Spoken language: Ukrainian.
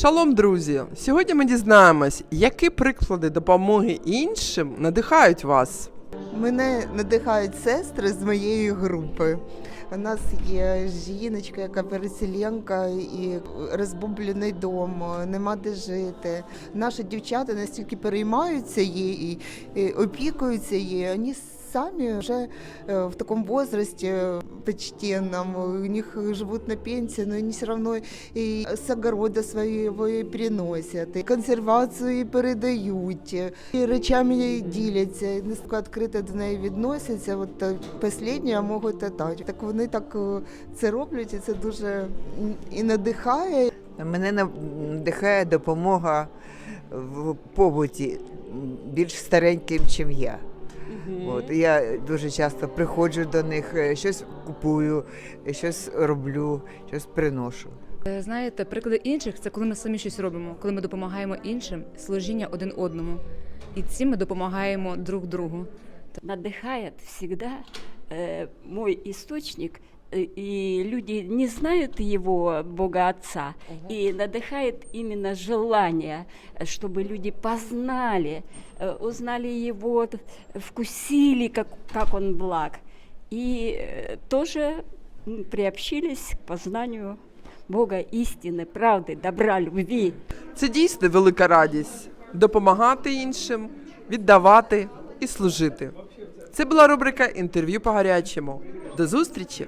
Шалом, друзі! Сьогодні ми дізнаємось, які приклади допомоги іншим надихають вас. Мене надихають сестри з моєї групи. У нас є жіночка, яка переселенка і розбомблений дом, нема де жити. Наші дівчата настільки переймаються її і опікуються її. Вони самі вже е, в такому возрасте почтенном, у них живут на пенсии, но они все равно и с огорода своего и приносят, и консервацію передають, і речами діляться, настільки відкрито до неї відносяться. От е, останнє я можу це так. Так вони так е, це роблять, і це дуже і надихає, Мене надихає допомога в побуті більш стареньким, ніж я. От, і я дуже часто приходжу до них, е, щось купую, е, щось роблю, щось приношу. Е, Знаєте, приклади інших це коли ми самі щось робимо, коли ми допомагаємо іншим, служіння один одному. І цим ми допомагаємо друг другу. надыхает всегда э, мой источник, э, и люди не знают его, Бога Отца, и надыхает именно желание, э, чтобы люди познали, э, узнали его, т- вкусили, как, как он благ, и э, тоже м, приобщились к познанию Бога истины, правды, добра, любви. Це дійсно велика радість допомагати іншим, віддавати і служити. Це була рубрика інтерв'ю по гарячому. До зустрічі!